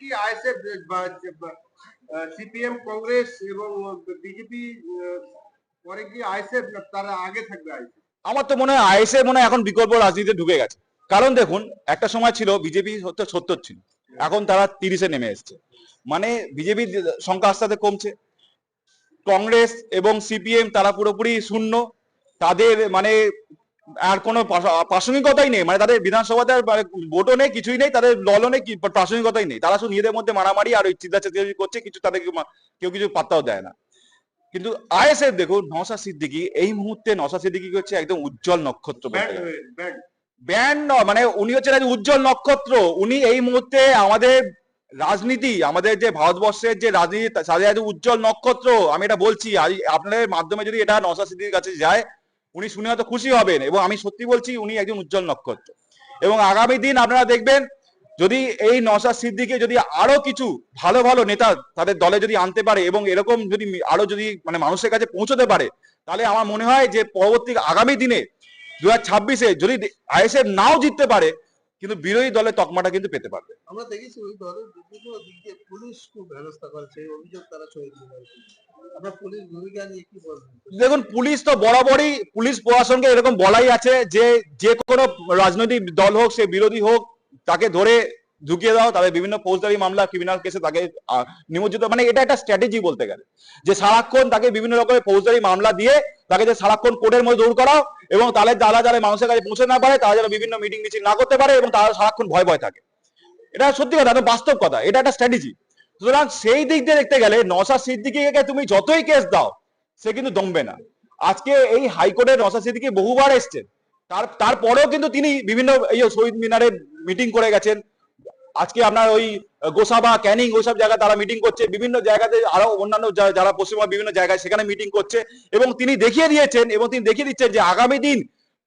কি ISF CPM, Congress এবং BJP পরে কি আইএসএফ তারা আগে থাকবে আইএসএফ আমার তো মনে হয় আইএসএ মনে হয় এখন বিকল্প রাজনীতিতে ঢুকে গেছে। কারণ দেখুন, একটা সময় ছিল বিজেপি হচ্ছে সত্তর ছিল, এখন তারা তিরিশে নেমে এসছে। মানে বিজেপির সংখ্যা আস্তে কমছে। কংগ্রেস এবং সিপিএম তারা পুরোপুরি শূন্য। তাদের মানে আর কোনো প্রাসঙ্গিকতাই নেই। মানে তাদের বিধানসভাতে আর মানে ভোটও নেই কিছুই নেই তাদের দলও নেই প্রাসঙ্গিকতাই নেই। তারা শুধু নিজেদের মধ্যে মারামারি আর ওই চিন্তা চেঁচামেচি করছে কিছু তাদেরকে মা- কেউ কিছু পাত্তাও দেয় না। কিন্তু আইএসএফ দেখুন নসা সিদ্দিকি এই মুহূর্তে নসা সিদ্দিকি হচ্ছে একদম উজ্জ্বল নক্ষত্র নয়, মানে উনি হচ্ছেন উজ্জ্বল নক্ষত্র। উনি এই মুহূর্তে আমাদের রাজনীতি আমাদের যে ভারতবর্ষের যে রাজনীতি তাদের উজ্জ্বল নক্ষত্র। আমি এটা বলছি আপনাদের মাধ্যমে যদি এটা নসা সিদ্দিকির কাছে যায় উনি শুনে হয়তো খুশি হবেন এবং আমি সত্যি বলছি উনি একজন উজ্জ্বল নক্ষত্র। এবং আগামী দিন আপনারা দেখবেন, যদি এই নশা সিদ্দিকে যদি আরও কিছু ভালো ভালো নেতা তাদের দলে যদি আনতে পারে এবং এরকম যদি আরও যদি মানে মানুষের কাছে পৌঁছতে পারে, তাহলে আমার মনে হয় যে পরবর্তী আগামী দিনে দু হাজার ছাব্বিশে যদি আইএসএফ নাও জিততে পারে কিন্তু বিরোধী দলের তকমাটা কিন্তু পেতে পারবে। আমরা দেখেছি ওই দলের বিভিন্ন দিক দিয়ে পুলিশ খুব ব্যবস্থা করেছে অভিযোগ তারা চলছে আপনার পুলিশ ভূমিকা নিয়ে কি বলবেন দেখুন পুলিশ তো বরাবরই পুলিশ প্রশাসনকে এরকম বলাই আছে যে যে কোনো রাজনৈতিক দল হোক সে বিরোধী হোক তাকে ধরে ঢুকিয়ে দাও তাদের বিভিন্ন ফৌজদারি মামলা ক্রিমিনাল কেসে তাকে নিমজ্জিত মানে এটা একটা স্ট্র্যাটেজি বলতে গেলে। যে সারাক্ষণ তাকে বিভিন্ন রকমের ফৌজদারি মামলা দিয়ে তাকে যে সারাক্ষণ কোর্টের মধ্যে দৌড় করাও এবং তাহলে যারা যারা মানুষের কাছে পৌঁছে না পারে, তারা যেন বিভিন্ন মিটিং মিছিল না করতে পারে এবং তারা সারাক্ষণ ভয় ভয় থাকে। এটা সত্যি কথা, এটা বাস্তব কথা, এটা একটা স্ট্র্যাটেজি সুতরাং সেই দিক দিয়ে দেখতে গেলে নসা সিদ্দিকিকে তুমি যতই কেস দাও, সে কিন্তু দমবে না। আজকে এই হাইকোর্টের নসা সিদ্দিকি বহুবার এসছেন। তার, তারপরেও কিন্তু তিনি বিভিন্ন, এই শহীদ মিনারে মিটিং করে গেছেন আজকে আপনার ওই গোসাবা, ক্যানিং ওইসব জায়গায় তারা মিটিং করছে। বিভিন্ন জায়গাতে আরও অন্যান্য যারা পশ্চিমবঙ্গ বিভিন্ন জায়গায় সেখানে মিটিং করছে। এবং তিনি দেখিয়ে দিয়েছেন, এবং তিনি দেখিয়ে দিচ্ছেন যে আগামী দিন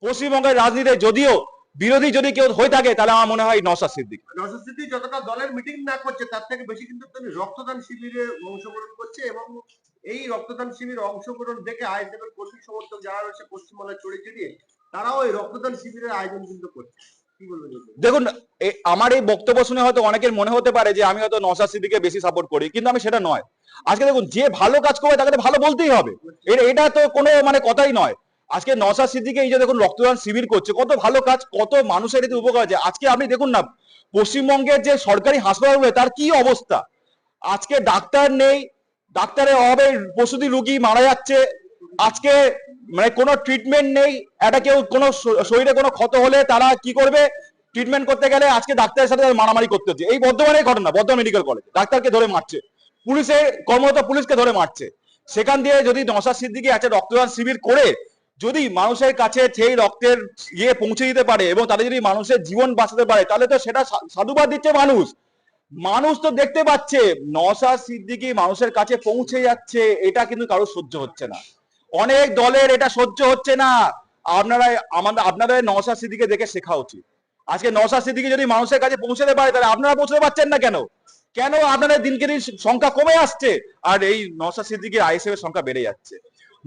পশ্চিমবঙ্গের রাজনীতিতে যদিও বিরোধী যদি কেউ হয়ে থাকে, তাহলে আমার মনে হয় নসা সিদ্দিক। নসস্মৃতি যতটা দলের মিটিং না করছে, তার থেকে বেশি কিন্তু তিনি রক্তদান শিবিরে অংশগ্রহণ করছে এবং এই রক্তদান শিবিরে অংশগ্রহণ দেখে আইএসএফ এর কর্মী সমর্থক যারা রয়েছে পশ্চিমবাংলায় ছড়িয়ে ছিটিয়ে তারাও এই রক্তদান শিবিরের আয়োজন কিন্তু করছে। দেখুন আমার এই বক্তব্য শুনে হয়তো অনেকের মনে হতে পারে যে আমি হয়তো নসাদ সিদ্দিকে বেশি সাপোর্ট করি, কিন্তু আমি সেটা নয়। আজকে দেখুন, যে ভালো কাজ করবে তাকে ভালো বলতেই হবে। এটা তো কোনো মানে কথাই নয়। আজকে নসাদ সিদ্দিকে এই যে দেখুন, রক্তদান শিবির করছে, কত ভালো কাজ, কত মানুষের এতে উপকার আছে। আজকে আপনি দেখুন না, পশ্চিমবঙ্গের যে সরকারি হাসপাতালগুলো, তার কি অবস্থা? আজকে ডাক্তার নেই, ডাক্তারের অভাবে প্রসূতি রুগী মারা যাচ্ছে। আজকে মানে কোনো ট্রিটমেন্ট নেই, একটা কেউ কোনো শরীরে কোনো ক্ষত হলে তারা কি করবে? ট্রিটমেন্ট করতে গেলে আজকে ডাক্তারের সাথে মারামারি করতে হচ্ছে। এই বর্ধমানের ঘটনা, বর্ধমান মেডিকেল কলেজ ডাক্তারকে ধরে মারছে। পুলিশে, কর্মরত পুলিশকে ধরে মারছে। সেখান দিয়ে যদি নশা সিদ্দিকি একটা রক্তদান শিবির করে, যদি মানুষের কাছে সেই রক্তের ইয়ে পৌঁছে দিতে পারে এবং তাদের যদি মানুষের জীবন বাঁচাতে পারে, তাহলে তো সেটা সাধুবাদ দিচ্ছে মানুষ। মানুষ তো দেখতে পাচ্ছে, নশা সিদ্দিকি মানুষের কাছে পৌঁছে যাচ্ছে, এটা কিন্তু কারও সহ্য হচ্ছে না। অনেক দলের এটা সহ্য হচ্ছে না। আপনারা, আমাদের, আপনাদের নশা সিদ্দিকে দেখে শেখা উচিত। আজকে নশা সিদ্দিকে যদি মানুষের কাছে পৌঁছতে পারে, তাহলে আপনারা পৌঁছতে পারছেন না কেন? কেন আপনাদের দিনকে দিন সংখ্যা কমে আসছে? আর এই নশা সিদ্দিকি আইএসএফ এর সংখ্যা বেড়ে যাচ্ছে।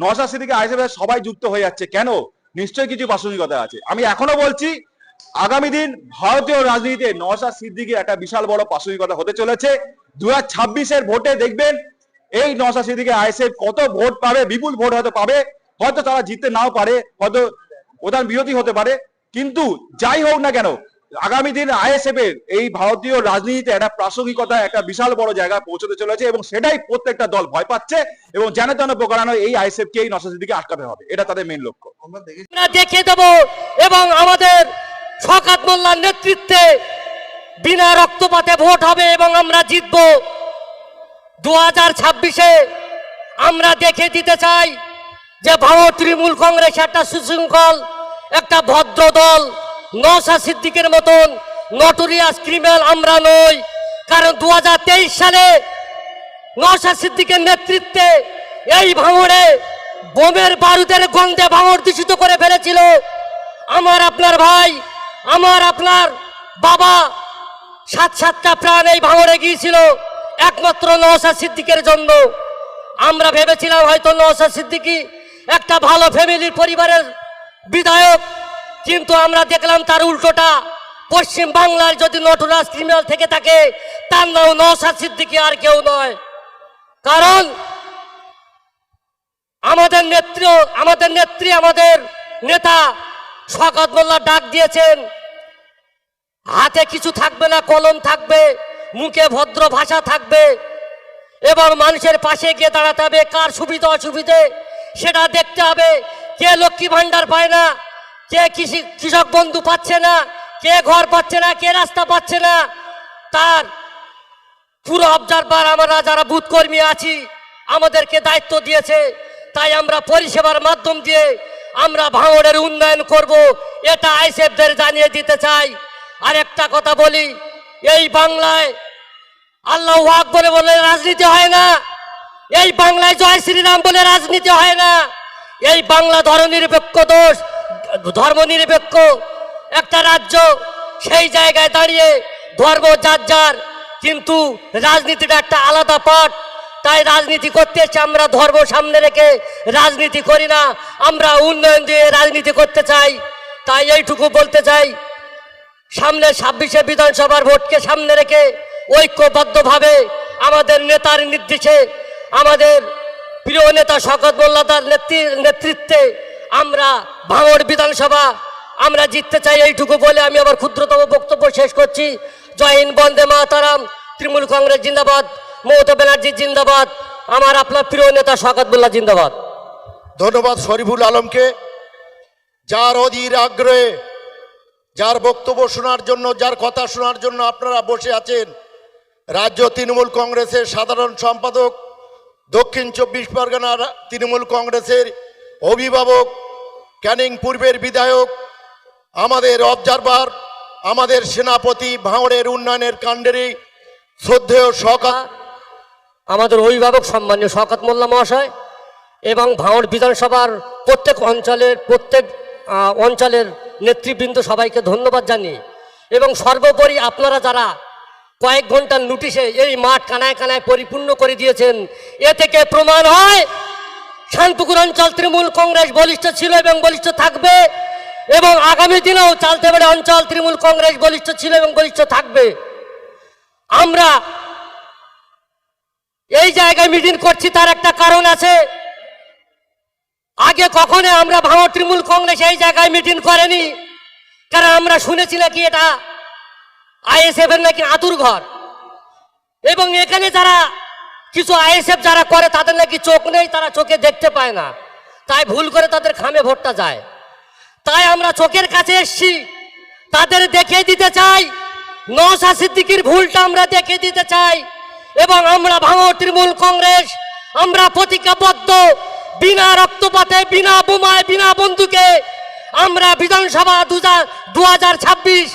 নশা সিদ্দিকি আইএসএফ এর সবাই যুক্ত হয়ে যাচ্ছে। কেন? নিশ্চয়ই কিছু প্রাসঙ্গিকতা আছে। আমি এখনও বলছি, আগামী দিন ভারতীয় রাজনীতিতে নওশাদ সিদ্দিকির একটা বিশাল বড় প্রাসঙ্গিকতা হতে চলেছে। দু হাজার ভোটে দেখবেন এই নওশাদ সিদ্দিকি আইএসএফ কত ভোট পাবে বিপুল ভোট হয়তো পাবে হয়তো তারা জিততে নাও পারে হয়তো প্রধান বিরোধী হতে পারে কিন্তু যাই হোক না কেন আগামী দিন আইএসএফ এর এই ভারতীয় রাজনীতিতে একটা প্রাসঙ্গিকতা একটা বিশাল বড় জায়গায় পৌঁছতে চলেছে এবং সেটাই প্রত্যেকটা দল ভয় পাচ্ছে এবং যেন তেন প্রকারানো এই আইএসএফ কে এই নওশাদ সিদ্দিকে আটকাতে হবে এটা তাদের মেন লক্ষ্য। আমরা দেখে দেব এবং আমাদের শকাত মোল্লার নেতৃত্বে বিনা রক্তপাতে ভোট হবে এবং আমরা জিতব। দু হাজার ছাব্বিশে আমরা দেখে দিতে চাই যে ভারত তৃণমূল কংগ্রেস একটা সুশৃঙ্খল, একটা ভদ্র দল নশা সিদ্দিকের মতন নটোরিয়াস ক্রিমিনাল আমরা নই। কারণ দু হাজার তেইশ সালে নশা সিদ্দিকের নেতৃত্বে এই ভাঙড়ে বোমের বারুদের গন্ধে ভাঙড় দূষিত করে ফেলেছিল। আমার আপনার ভাই, আমার আপনার বাবা সাত সাতটা প্রাণ এই ভাঙড়ে গিয়েছিল। একমাত্র নওশা সিদ্দিকের জন্য। আমরা ভেবেছিলাম হয়তো নওশা সিদ্দিকি একটা ভালো ফ্যামিলির পরিবারের বিধায়ক, কিন্তু আমরা দেখলাম তার উল্টোটা। পশ্চিম বাংলার যদি নটরাজ ক্রিমিনাল থেকে থাকে, তার নাম নওশাদ সিদ্দিকী আর কেউ নয়। কারণ আমাদের নেত্রী আমাদের নেত্রী, আমাদের নেতা শকত মোল্লা ডাক দিয়েছেন। হাতে কিছু থাকবে না, কলম থাকবে। মুখে ভদ্র ভাষা থাকবে। এবং মানুষের পাশে গিয়ে দাঁড়াতে হবে, কার সুবিধা, অসুবিধে, সেটা দেখতে হবে। কে লক্ষ্মী ভাণ্ডার পায় না, কে কৃষি কৃষক বন্ধু পাচ্ছে না, কে ঘর পাচ্ছে না, কে রাস্তা পাচ্ছে না। তার পুরো অবজারভার আমরা যারা বুথ কর্মী আছি, আমাদেরকে দায়িত্ব দিয়েছে। তাই আমরা পরিষেবার মাধ্যম দিয়ে আমরা ভাঙড়ের উন্নয়ন করব, এটা আইসেফদের জানিয়ে দিতে চাই। আর একটা কথা বলি, এই বাংলায় আল্লাহ আকবরে বলে রাজনীতি হয় না। এই বাংলায় জয় শ্রীরাম বলে রাজনীতি হয় না। এই বাংলা ধর্মনিরপেক্ষ দোষ, ধর্মনিরপেক্ষ একটা রাজ্য, সেই জায়গায় দাঁড়িয়ে ধর্ম যার যার, কিন্তু রাজনীতিটা একটা আলাদা পাঠ। তাই রাজনীতি করতে আমরা ধর্ম সামনে রেখে রাজনীতি করি না। আমরা উন্নয়ন দিয়ে রাজনীতি করতে চাই। তাই এইটুকু বলতে চাই, সামনে ছাব্বিশে বিধানসভার ভোটকে সামনে রেখে ঐক্যবদ্ধভাবে আমাদের নেতার নির্দেশে, আমাদের প্রিয় নেতা শকত মোল্লাদার নেতৃ- নেতৃত্বে আমরা ভাঙড় বিধানসভা, আমরা জিততে চাই এইটুকু বলে আমি আবার ক্ষুদ্রতম বক্তব্য শেষ করছি। জয় হিন্দ, বন্দে মাতারাম। তৃণমূল কংগ্রেস জিন্দাবাদ। মমতা ব্যানার্জি জিন্দাবাদ। আমার আপনার প্রিয় নেতা শকত মোল্লা জিন্দাবাদ। ধন্যবাদ শরীফুল আলমকে। যার অধীর আগ্রহে, যার বক্তব্য শোনার জন্য, যার কথা শোনার জন্য আপনারা বসে আছেন রাজ্য তৃণমূল কংগ্রেসের সাধারণ সম্পাদক, দক্ষিণ চব্বিশ পরগনার তৃণমূল কংগ্রেসের অভিভাবক, ক্যানিং পূর্বের বিধায়ক, আমাদের অবজারভার, আমাদের সেনাপতি ভাঙড়ের উন্নয়নের কাণ্ডেরই শ্রদ্ধেয় সকা আমাদের অভিভাবক সম্মানীয় শওকত মোল্লা মহাশয় এবং ভাঙড় বিধানসভার প্রত্যেক অঞ্চলের প্রত্যেক অঞ্চলের নেতৃবৃন্দ সবাইকে ধন্যবাদ জানিয়ে এবং সর্বোপরি আপনারা যারা কয়েক ঘণ্টার নোটিশে এই মাঠ কানায় কানায় পরিপূর্ণ করে দিয়েছেন। এ থেকে প্রমাণ হয় শানপুকুর অঞ্চল তৃণমূল কংগ্রেস বলিষ্ঠ ছিল এবং বলিষ্ঠ থাকবে, এবং আগামী দিনেও চালতেবাড়ি অঞ্চল তৃণমূল কংগ্রেস বলিষ্ঠ ছিল এবং বলিষ্ঠ থাকবে। আমরা এই জায়গায় মিটিং করছি, তার একটা কারণ আছে। আগে কখনো আমরা ভাঙর তৃণমূল কংগ্রেস এই জায়গায় মিটিং করেনি, কারণ আমরা শুনেছি নাকি এটা আইএসএফ এর নাকি আতুর ঘর। এবং এখানে যারা কিছু আইএসএফ যারা করে, তাদের নাকি চোখ নেই, তারা চোখে দেখতে পায় না। তাই ভুল করে তাদের খামে ভোটটা যায়। তাই আমরা চোখের কাছে এসছি, তাদের দেখিয়ে দিতে চাই নশা সিদ্দিকির ভুলটা আমরা দেখিয়ে দিতে চাই, এবং আমরা ভাঙর তৃণমূল কংগ্রেস, আমরা প্রতিজ্ঞাবদ্ধ, বিনা রক্তপাতে, বিনা বোমায়, বিনা বন্ধুকে আমরা বিধানসভা দু হাজার ছাব্বিশ